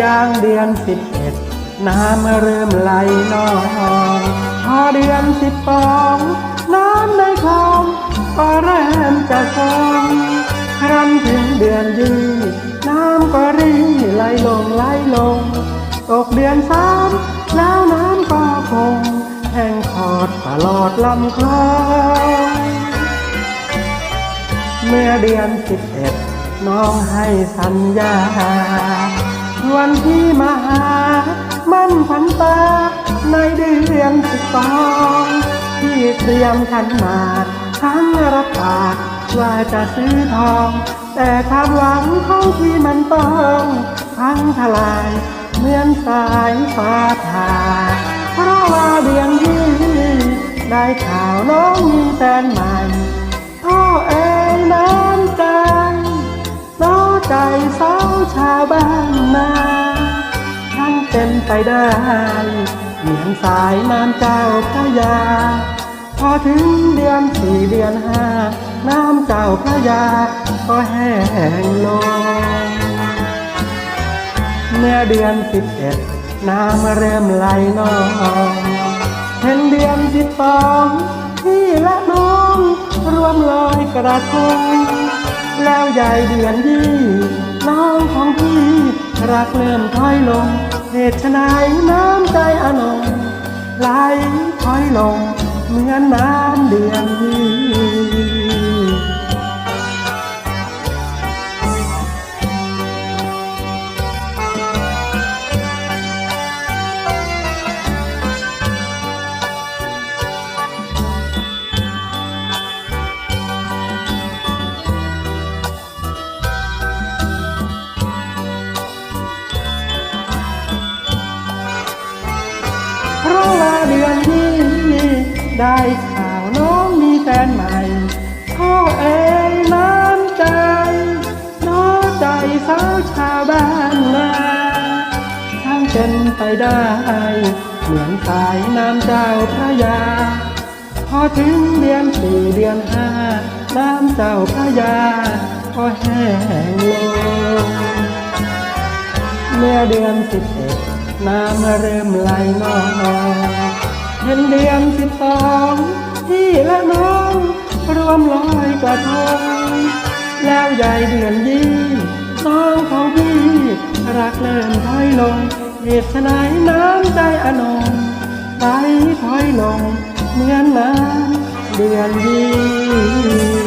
ย่างเดือนสิบเอ็ดน้ำเริ่มไหลนองพอเดือนสิบสองน้ำในคลองก็เริ่มจะทรงครั้นถึงเดือนยี่น้ำก็รีไหลลงไหลลง ตกเดือนสามแล้วน้ำก็คงแห้งขอดตลอดลำคลองเมื่อเดือนสิบเอ็ดน้องให้สัญญา วันที่มาหา มั่นพันตา ในเดือนสิบสองที่เตรียมขันหมากทั้งรับปากว่าจะซื้อทอง แต่ความหวังของที่มันต้องพังทลายเหมือนสายฟ้าผ่าเพราะว่าเดือนที่ได้ข่าวน้องมีแฟนใหม่พ่อเอ๋ยน้ำใจน้อใจสาาวบ้านนาทั้งเป็นไปได้เหมือนสายน้ำเจ้าพระยา พอถึงเดือนสี่เดือนห้าน้ำเจ้าพระยา ก็แห้งลง เมื่อเดือนสิบเอ็ดน้ำเริ่มไหลนองเห็นเดือนสิบสองพี่และน้องรวมลอยกระทงแล้วใหญ่เดือนยี่ น้องของพี่รักเริ่มถอยลงเหตุไฉนน้ำใจอนงไหลถอยลงเหมือนน้ ได้ข่าวน้องมีแฟนใหม่ พ่อเอ๋ยน้ำใจ น้อใจสาวชาวบ้านนาทั้งเป็นไปได้ เหมือนสายน้ำเจ้าพระยา พอถึงเดือนสี่เดือนห้าน้ำเจ้าพระยาก็แห้งลงเมื่อเดือนสิบเอ็ดน้ำเริ่มไหลนองเห็นเดือน ระทงแล้วใหญ่เดือนยี่น้องของพี่ รักเริ่มถอยลงเหตุไฉนน้ำใจอนงไหลถอยลง เหมือนน้ำเดือนยี่